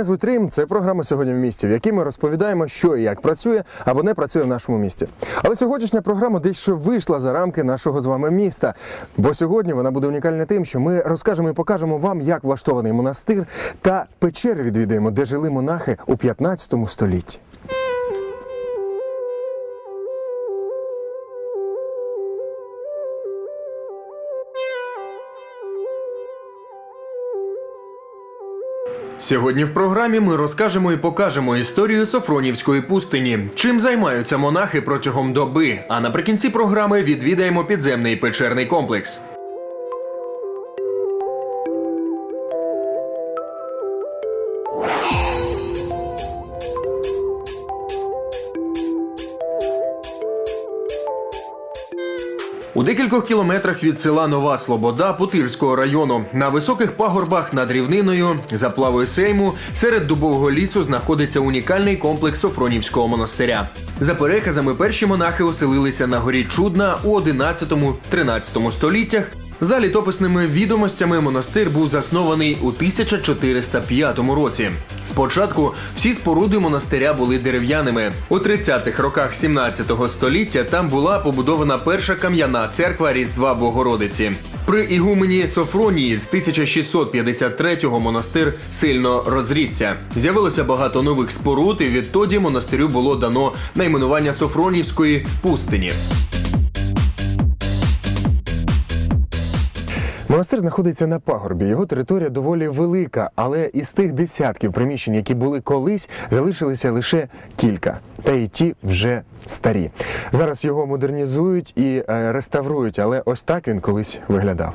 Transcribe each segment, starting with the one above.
Мене звуть Рим. Це програма сьогодні в місті, в якій ми розповідаємо, що і як працює або не працює в нашому місті. Але сьогоднішня програма дещо вийшла за рамки нашого з вами міста. Бо сьогодні вона буде унікальна тим, що ми розкажемо і покажемо вам, як влаштований монастир та печери відвідуємо, де жили монахи у 15 столітті. Сьогодні в програмі ми розкажемо і покажемо історію Софронівської пустині, чим займаються монахи протягом доби. А наприкінці програми відвідаємо підземний печерний комплекс. Декількох кілометрах від села Нова Слобода Путильського району на високих пагорбах над рівниною за плавою сейму серед дубового лісу знаходиться унікальний комплекс Софронівського монастиря. За переказами, перші монахи оселилися на горі Чудна у 11-13 століттях. За літописними відомостями монастир був заснований у 1405 році. Спочатку всі споруди монастиря були дерев'яними. У 30-х роках 17 століття там була побудована перша кам'яна церква Різдва Богородиці. При ігумені Софронії з 1653-го монастир сильно розрісся. З'явилося багато нових споруд, і відтоді монастирю було дано найменування Софронівської пустині. Монастир знаходиться на пагорбі. Його територія доволі велика, але із тих десятків приміщень, які були колись, залишилися лише кілька. Та й ті вже старі. Зараз його модернізують і е, реставрують, але ось так він колись виглядав.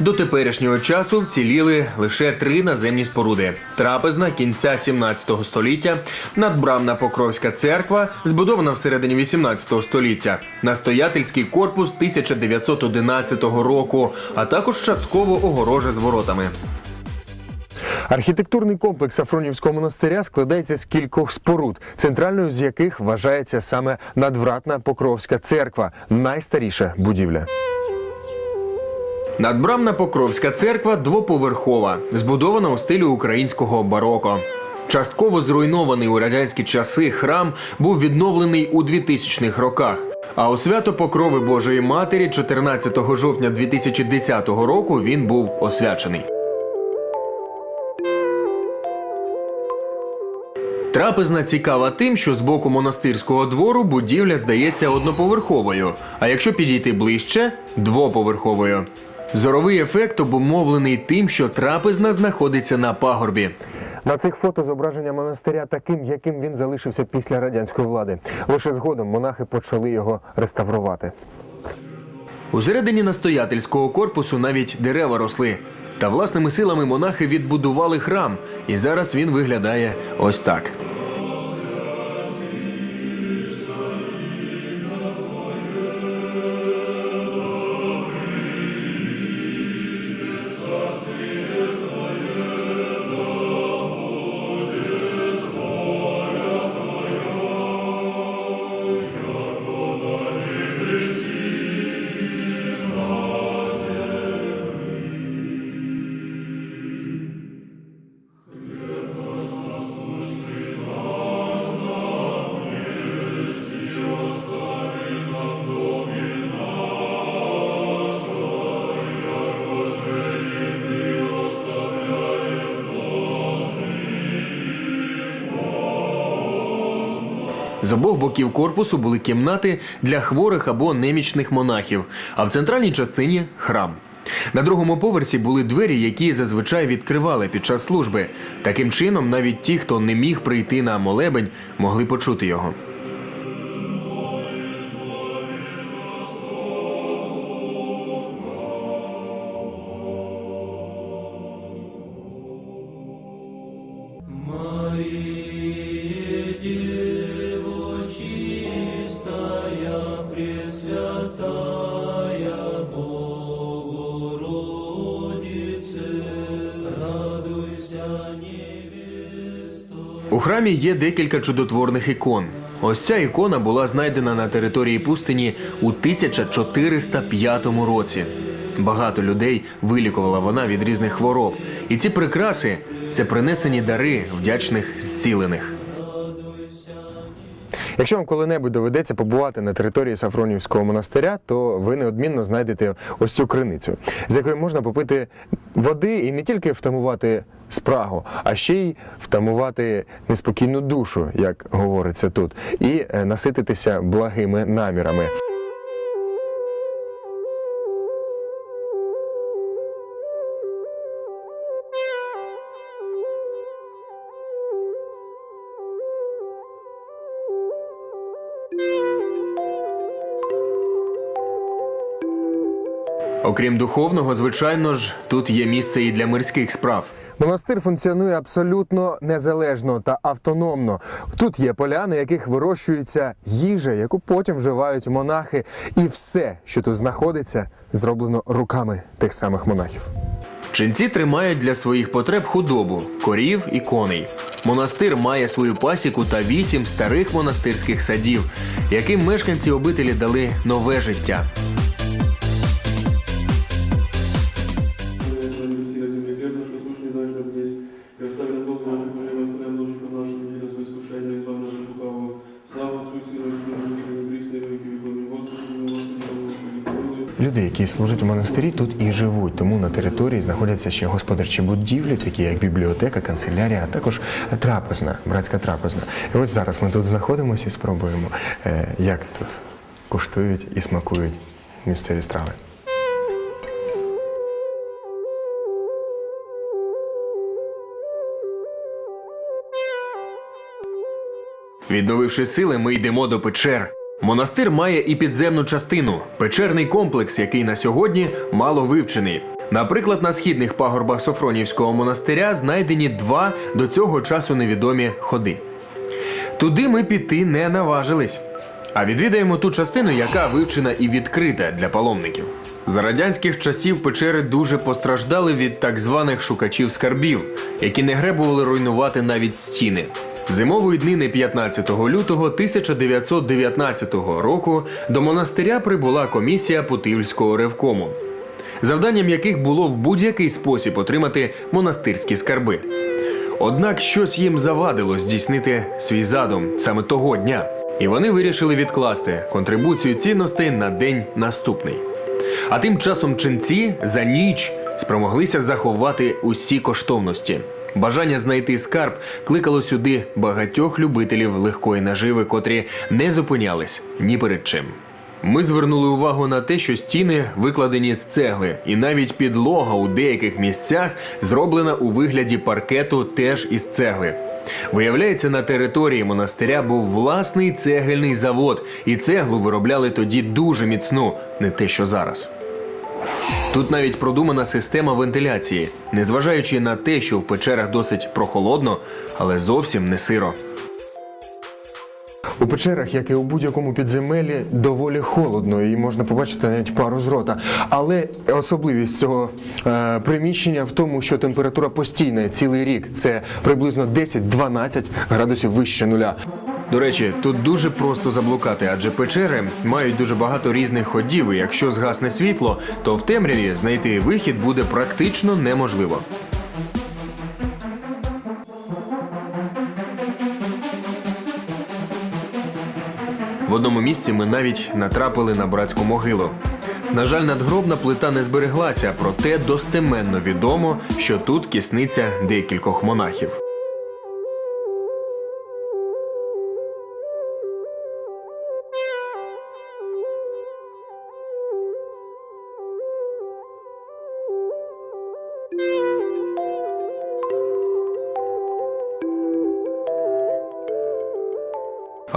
До теперішнього часу вціліли лише три наземні споруди: трапезна кінця 17 століття, надбрамна Покровська церква, збудована всередині 18 століття, настоятельський корпус 1911 року, а також частково огорожа з воротами. Архітектурний комплекс Сафронівського монастиря складається з кількох споруд, центральною з яких вважається саме надвратна Покровська церква, найстаріша будівля. Надбрамна Покровська церква двоповерхова, збудована у стилі українського бароко. Частково зруйнований у радянські часи храм був відновлений у 2000-х роках. А у свято Покрови Божої Матері 14 жовтня 2010 року він був освячений. Трапезна цікава тим, що з боку монастирського двору будівля здається одноповерховою, а якщо підійти ближче двоповерховою. Зоровий ефект обумовлений тим, що трапезна знаходиться на пагорбі. На цих фото зображення монастиря таким, яким він залишився після радянської влади. Лише згодом монахи почали його реставрувати. Усередині настоятельського корпусу навіть дерева росли. Та власними силами монахи відбудували храм, і зараз він виглядає ось так. З обох боків корпусу були кімнати для хворих або немічних монахів, а в центральній частині храм. На другому поверсі були двері, які зазвичай відкривали під час служби. Таким чином, навіть ті, хто не міг прийти на молебень, могли почути його. Мария, У храмі є декілька чудотворних ікон. Ось ця ікона була знайдена на території пустині у 1405 році. Багато людей вилікувала вона від різних хвороб. І ці прикраси це принесені дари вдячних зцілених. Якщо вам коли-небудь доведеться побувати на території Сафронівського монастиря, то ви неодмінно знайдете ось цю криницю, з якої можна попити води і не тільки втамувати спрагу, а ще й втамувати неспокійну душу, як говориться тут, і е, насититися благими намірами. Окрім духовного, звичайно ж, тут є місце і для мирських справ. Монастир функціонує абсолютно незалежно та автономно. Тут є поля, на яких вирощується їжа, яку потім вживають монахи, і все, що тут знаходиться, зроблено руками тих самих монахів. Ченці тримають для своїх потреб худобу, корів і коней. Монастир має свою пасіку та вісім старих монастирських садів, яким мешканці обителі дали нове життя. Які служать у монастирі, тут і живуть. Тому на території знаходяться ще господарчі будівлі, такі як бібліотека, канцелярія, а також трапезна, братська трапезна. І ось зараз ми тут знаходимося і спробуємо, е, як тут куштують і смакують місцеві страви. Відновивши сили, ми йдемо до печер. Монастир має і підземну частину печерний комплекс, який на сьогодні мало вивчений. Наприклад, на східних пагорбах Софронівського монастиря знайдені два до цього часу невідомі ходи. Туди ми піти не наважились. А відвідаємо ту частину, яка вивчена і відкрита для паломників. За радянських часів печери дуже постраждали від так званих шукачів скарбів, які не гребували руйнувати навіть стіни. Зимової днини 15 лютого 1919 року до монастиря прибула комісія Путивльського ревкому, завданням яких було в будь-який спосіб отримати монастирські скарби. Однак щось їм завадило здійснити свій задум саме того дня, і вони вирішили відкласти контрибуцію цінностей на день наступний. А тим часом ченці за ніч спромоглися заховати усі коштовності. Бажання знайти скарб кликало сюди багатьох любителів легкої наживи, котрі не зупинялись ні перед чим. Ми звернули увагу на те, що стіни викладені з цегли, і навіть підлога у деяких місцях зроблена у вигляді паркету теж із цегли. Виявляється, на території монастиря був власний цегельний завод, і цеглу виробляли тоді дуже міцну, не те, що зараз. Тут навіть продумана система вентиляції, незважаючи на те, що в печерах досить прохолодно, але зовсім не сиро. У печерах, як і у будь-якому підземелі, доволі холодно, і можна побачити навіть пару з рота. Але особливість цього е, приміщення в тому, що температура постійна цілий рік це приблизно 10-12 градусів вище нуля. До речі, тут дуже просто заблукати, адже печери мають дуже багато різних ходів. І якщо згасне світло, то в темряві знайти вихід буде практично неможливо. В одному місці ми навіть натрапили на братську могилу. На жаль, надгробна плита не збереглася, проте достеменно відомо, що тут кісниця декількох монахів.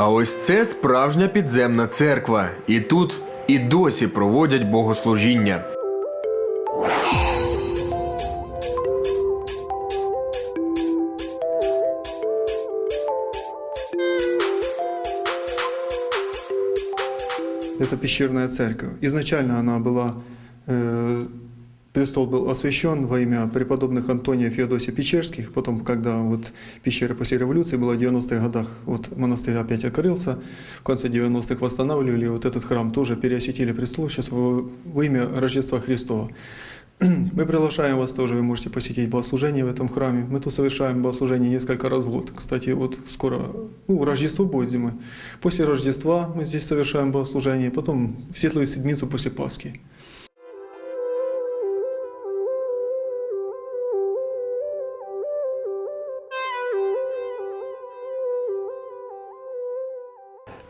А ось це справжня підземна церква, і тут і досі проводять богослужіння. Это пещерная церковь. Изначально она была э, Престол был освящен во имя преподобных Антония и Феодосия Печерских. Потом, когда вот пещеры после революции было в 90-х годах, вот монастырь опять открылся, в конце 90-х восстанавливали вот этот храм, тоже переосветили престол сейчас во, во имя Рождества Христова. Мы приглашаем вас тоже, вы можете посетить богослужение в этом храме. Мы тут совершаем богослужение несколько раз в год. Кстати, вот скоро, ну, Рождество будет зимой. После Рождества мы здесь совершаем богослужение, потом в Светлую Седмицу после Пасхи.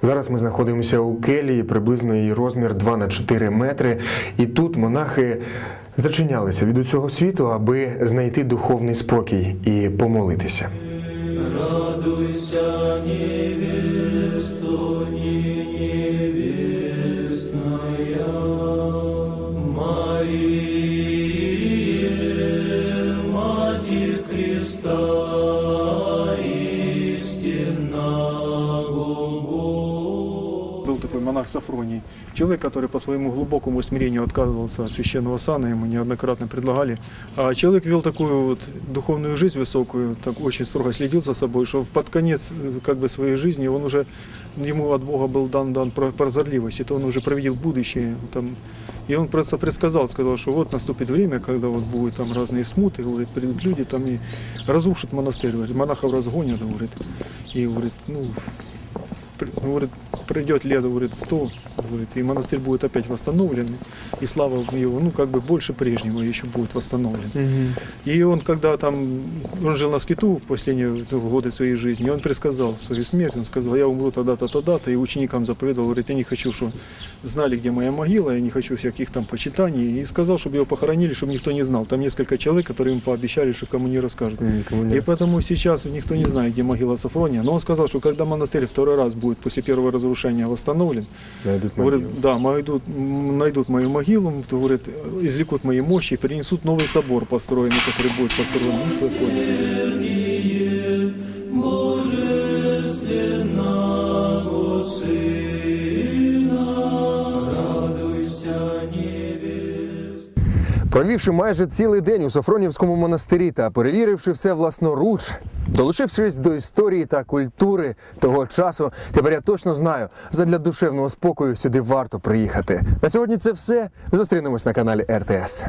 Зараз ми знаходимося у келії, приблизно її розмір 2 на 4 метри. І тут монахи зачинялися від усього світу, аби знайти духовний спокій і помолитися. Радуйся, невесто, монах Сафроний, человек, который по своему глубокому смирению отказывался от священного сана, ему неоднократно предлагали. А человек вел такую вот духовную жизнь высокую, так очень строго следил за собой, что под конец э, как бы своей жизни он уже, ему от Бога был дан, дан про- прозорливость, это он уже провидел будущее. Там, и он просто предсказал, сказал, что вот наступит время, когда вот будут там разные смуты, говорит, придут люди там и разрушат монастырь, говорит, монахов разгонят, говорит, и говорит, ну, при- говорит, пройдет лет, говорит, 100, говорит, и монастырь будет опять восстановлен, и слава его, ну, как бы больше прежнего еще будет восстановлен. И он, когда там, он жил на скиту в последние ну, годы своей жизни, он предсказал свою смерть, он сказал, я умру тогда-то, тогда-то, и ученикам заповедал, говорит, я не хочу, чтобы знали, где моя могила, я не хочу всяких там почитаний, и сказал, чтобы его похоронили, чтобы никто не знал. Там несколько человек, которые ему пообещали, что кому не расскажут. И поэтому сейчас никто не знает, где могила Сафрония. Но он сказал, что когда монастырь второй раз будет после первого разрушения восстановлен, говорит, да, найдут, м, найдут мою могилу, то, говорит, извлекут мои мощи и перенесут новый собор построенный, который будет построен. Ну, такой. Божественного Сына, радуйся, невеста. Провівши майже цілий день у Софронівському монастирі та перевіривши все власноруч, долучившись до історії та культури того часу, тепер я точно знаю, задля душевного спокою сюди варто приїхати. На сьогодні це все. Зустрінемось на каналі РТС.